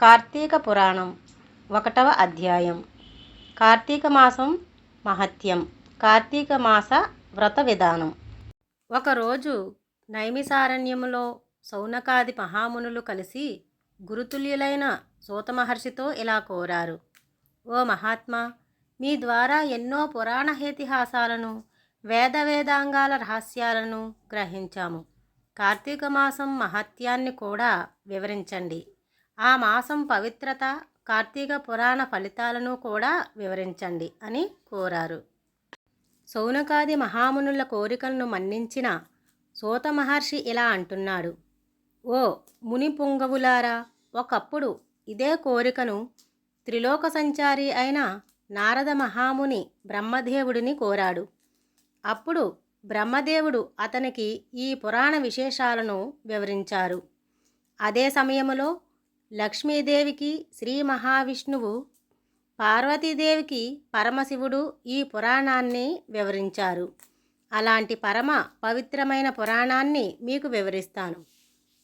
కార్తీక పురాణం ఒకటవ అధ్యాయం. కార్తీక మాసం మహత్యం కార్తీక మాస వ్రత విధానం. ఒకరోజు నైమిసారణ్యములో సౌనకాది మహామునులు కలిసి గురుతుల్యులైన సూతమహర్షితో ఇలా కోరారు. ఓ మహాత్మా మీ ద్వారా ఎన్నో పురాణ హేతిహాసాలను వేద వేదాంగాల రహస్యాలను గ్రహించాము. కార్తీక మాసం మహత్యాన్ని కూడా వివరించండి. ఆ మాసం పవిత్రత కార్తీక పురాణ ఫలితాలను కూడా వివరించండి అని కోరారు. సౌనకాది మహామునుల కోరికలను మన్నించిన సూత మహర్షి ఇలా అంటున్నాడు. ఓ ముని పుంగవులారా ఒకప్పుడు ఇదే కోరికను త్రిలోక సంచారి అయిన నారద మహాముని బ్రహ్మదేవుడిని కోరాడు. అప్పుడు బ్రహ్మదేవుడు అతనికి ఈ పురాణ విశేషాలను వివరించారు. అదే సమయంలో లక్ష్మీదేవికి శ్రీ మహావిష్ణువు పార్వతీదేవికి పరమశివుడు ఈ పురాణాన్ని వివరించారు. అలాంటి పరమ పవిత్రమైన పురాణాన్ని మీకు వివరిస్తాను.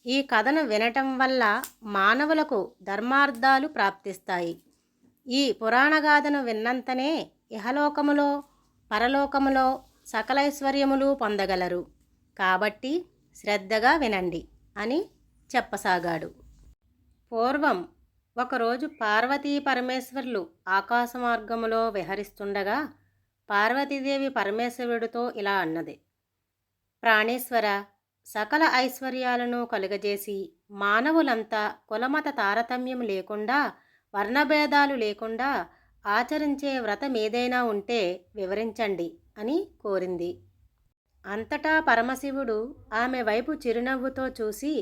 ఈ కథను వినటం వల్ల మానవులకు ధర్మార్థాలు ప్రాప్తిస్తాయి. ఈ పురాణగాథను విన్నంతనే ఇహలోకములో పరలోకములో సకలైశ్వర్యములు పొందగలరు. కాబట్టి శ్రద్ధగా వినండి అని చెప్పసాగాడు. పూర్వం ఒకరోజు పార్వతీ పరమేశ్వరులు ఆకాశ మార్గములో విహరిస్తుండగా పార్వతీదేవి పరమేశ్వరుడితో ఇలా అన్నది. ప్రాణేశ్వర సకల ఐశ్వర్యాలను కలుగజేసి మానవులంతా కులమత తారతమ్యం లేకుండా వర్ణభేదాలు లేకుండా ఆచరించే వ్రతం ఏదైనా ఉంటే వివరించండి అని కోరింది. అంతటా పరమశివుడు ఆమె వైపు చిరునవ్వుతో చూసి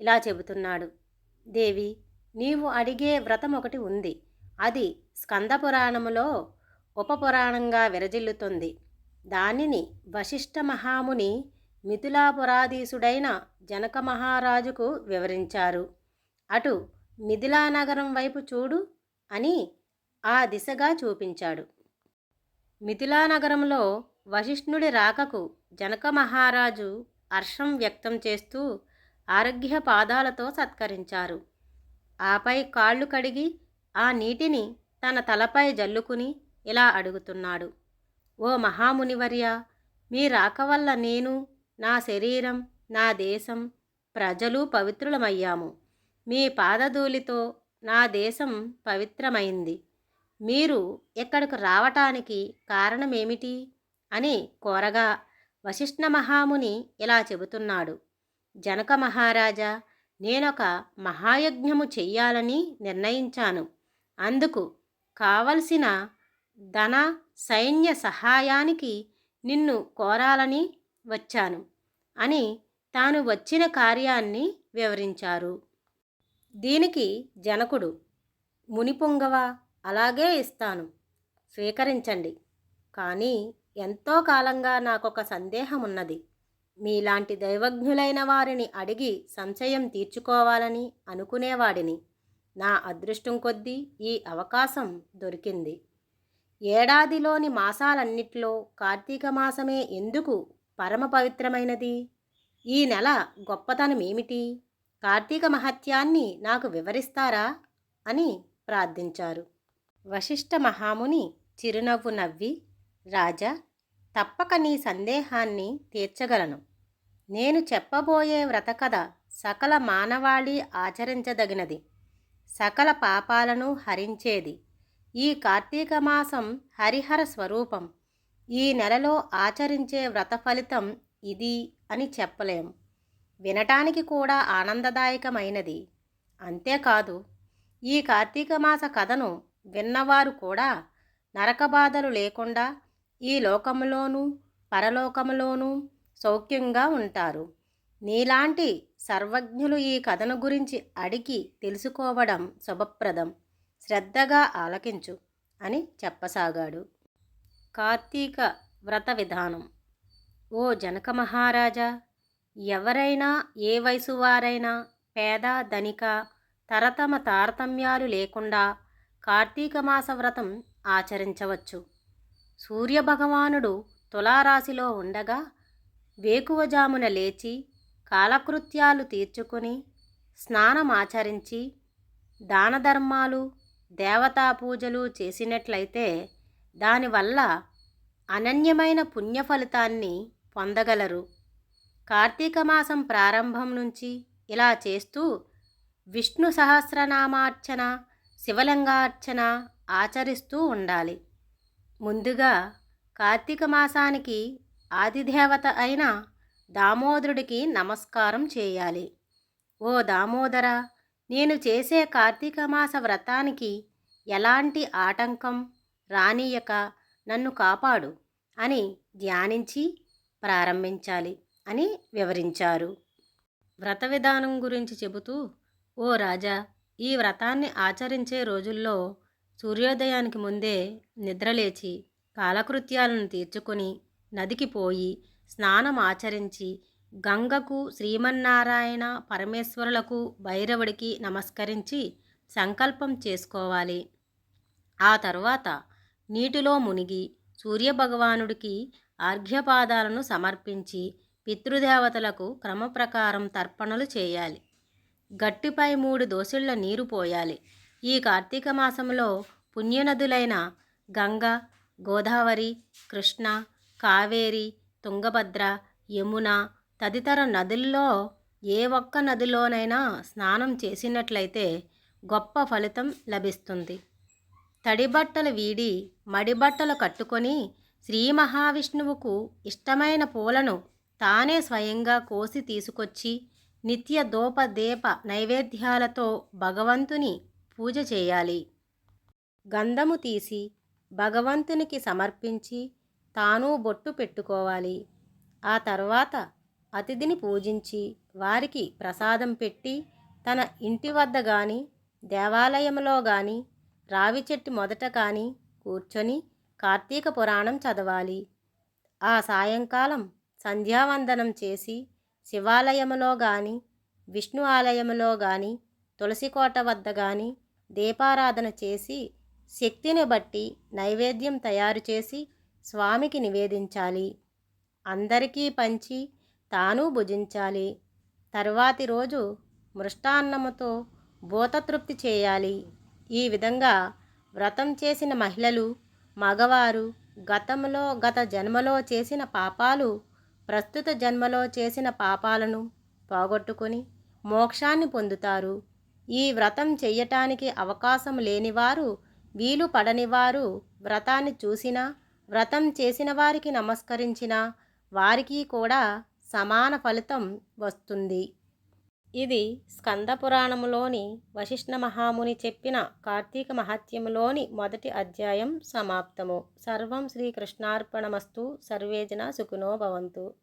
ఇలా చెబుతున్నాడు. దేవి నీవు అడిగే వ్రతం ఒకటి ఉంది. అది స్కందపురాణములో ఉపపురాణంగా విరజిల్లుతుంది. దానిని వశిష్ఠ మహాముని మిథిలాపురాధీసుడైన జనక మహారాజుకు వివరించారు. అటు మిథిలా నగరం వైపు చూడు అని ఆ దిశగా చూపించాడు. మిథిలా నగరంలో వశిష్ఠుడి రాకకు జనక మహారాజు హర్షం వ్యక్తం చేస్తూ ఆరోగ్య పాదాలతో సత్కరించారు. ఆపై కాళ్ళు కడిగి ఆ నీటిని తన తలపై జల్లుకుని ఇలా అడుగుతున్నాడు. ఓ మహామునివర్య మీ రాక వల్ల నేను నా శరీరం నా దేశం ప్రజలు పవిత్రులమయ్యాము. మీ పాదధూళితో నా దేశం పవిత్రమైంది. మీరు ఇక్కడకు రావటానికి కారణమేమిటి? అని కోరగా వశిష్ఠ మహాముని ఇలా చెబుతున్నాడు. జనక మహారాజా నేనొక మహాయజ్ఞము చెయ్యాలని నిర్ణయించాను. అందుకు కావలసిన ధన సైన్య సహాయానికి నిన్ను కోరాలని వచ్చాను అని తాను వచ్చిన కార్యాన్ని వివరించారు. దీనికి జనకుడు మునిపొంగవ అలాగే ఇస్తాను. స్వీకరించండి. కానీ ఎంతో కాలంగా నాకొక సందేహం ఉన్నది మీలాంటి దైవజ్ఞులైన వారిని అడిగి సంశయం తీర్చుకోవాలని అనుకునేవాడిని. నా అదృష్టం కొద్దీ ఈ అవకాశం దొరికింది. ఏడాదిలోని మాసాలన్నిట్లో కార్తీక మాసమే ఎందుకు పరమ పవిత్రమైనది? ఈ నెల గొప్పతనం ఏమిటి? కార్తీక మహత్యాన్ని నాకు వివరిస్తారా? అని ప్రార్థించారు. వశిష్ఠ మహాముని చిరునవ్వు నవ్వి రాజా తప్పక నీ సందేహాన్ని తీర్చగలను. నేను చెప్పబోయే వ్రతకథ సకల మానవాళి ఆచరించదగినది. సకల పాపాలను హరించేది. ఈ కార్తీక మాసం హరిహర స్వరూపం. ఈ నెలలో ఆచరించే వ్రత ఫలితం ఇది అని చెప్పలేం. వినటానికి కూడా ఆనందదాయకమైనది. అంతేకాదు ఈ కార్తీక మాస కథను విన్నవారు కూడా నరకబాధలు లేకుండా ఈ లోకములోనూ పరలోకములోనూ సౌఖ్యంగా ఉంటారు. నీలాంటి సర్వజ్ఞులు ఈ కథను గురించి అడిగి తెలుసుకోవడం శుభప్రదం. శ్రద్ధగా ఆలకించు అని చెప్పసాగాడు. కార్తీక వ్రత విధానం. ఓ జనక మహారాజా! ఎవరైనా ఏ వయసు వారైనా పేద ధనిక తరతమ తారతమ్యాలు లేకుండా కార్తీక మాస వ్రతం ఆచరించవచ్చు. సూర్యభగవానుడు తులారాశిలో ఉండగా వేకువజామున లేచి కాలకృత్యాలు తీర్చుకుని స్నానమాచరించి దానధర్మాలు దేవతా పూజలు చేసినట్లయితే దానివల్ల అనన్యమైన పుణ్య ఫలితాన్ని పొందగలరు. కార్తీక మాసం ప్రారంభం నుంచి ఇలా చేస్తూ విష్ణు సహస్రనామార్చన శివలింగార్చన ఆచరిస్తూ ఉండాలి. ముందుగా కార్తీక మాసానికి ఆదిదేవత అయిన దామోదరుడికి నమస్కారం చేయాలి. ఓ దామోదర నేను చేసే కార్తీక మాస వ్రతానికి ఎలాంటి ఆటంకం రానియక నన్ను కాపాడు అని ధ్యానించి ప్రారంభించాలి అని వివరించారు. వ్రత విధానం గురించి చెబుతూ ఓ రాజా ఈ వ్రతాన్ని ఆచరించే రోజుల్లో సూర్యోదయానికి ముందే నిద్రలేచి కాలకృత్యాలను తీర్చుకొని నదికి పోయి స్నానం ఆచరించి గంగకు శ్రీమన్నారాయణ పరమేశ్వరులకు భైరవుడికి నమస్కరించి సంకల్పం చేసుకోవాలి. ఆ తర్వాత నీటిలో మునిగి సూర్యభగవానుడికి ఆర్ఘ్యపాదాలను సమర్పించి పితృదేవతలకు క్రమప్రకారం తర్పణలు చేయాలి. గట్టిపై మూడు దోసిళ్ళ నీరు పోయాలి. ఈ కార్తీక మాసంలో పుణ్యనదులైన గంగ గోదావరి కృష్ణ కావేరి తుంగభద్ర యమున తదితర నదుల్లో ఏ ఒక్క నదిలోనైనా స్నానం చేసినట్లయితే గొప్ప ఫలితం లభిస్తుంది. తడి బట్టలు వీడి మడిబట్టలు కట్టుకొని శ్రీ మహావిష్ణువుకు ఇష్టమైన పూలను తానే స్వయంగా కోసి తీసుకొచ్చి నిత్య దోప దీప నైవేద్యాలతో భగవంతుని పూజ చేయాలి. గంధము తీసి భగవంతునికి సమర్పించి తాను బొట్టు పెట్టుకోవాలి. ఆ తర్వాత అతిథిని పూజించి వారికి ప్రసాదం పెట్టి తన ఇంటి వద్ద కానీ దేవాలయంలో కానీ రావి చెట్టు మొదట కానీ కూర్చొని కార్తీక పురాణం చదవాలి. ఆ సాయంకాలం సంధ్యావందనం చేసి శివాలయంలో కానీ విష్ణు ఆలయంలో కానీ తులసికోట వద్ద కానీ దీపారాధన చేసి శక్తిని బట్టి నైవేద్యం తయారు చేసి స్వామికి నివేదించాలి. అందరికీ పంచి తాను భుజించాలి. తర్వాతి రోజు మృష్టాన్నముతో భూతతృప్తి చేయాలి. ఈ విధంగా వ్రతం చేసిన మహిళలు మగవారు గతంలో గత జన్మలో చేసిన పాపాలు ప్రస్తుత జన్మలో చేసిన పాపాలను పోగొట్టుకొని మోక్షాన్ని పొందుతారు. ఈ వ్రతం చెయ్యటానికి అవకాశం లేనివారు వీలు పడనివారు వ్రతాన్ని చూసినా వ్రతం చేసిన వారికి నమస్కరించిన వారికి కూడా సమాన ఫలితం వస్తుంది. ఇది స్కందపురాణములోని వశిష్ణ మహాముని చెప్పిన కార్తీక మహత్యములోని మొదటి అధ్యాయం సమాప్తము. సర్వం శ్రీకృష్ణార్పణమస్తు సర్వేజన సుఖినో భవంతు.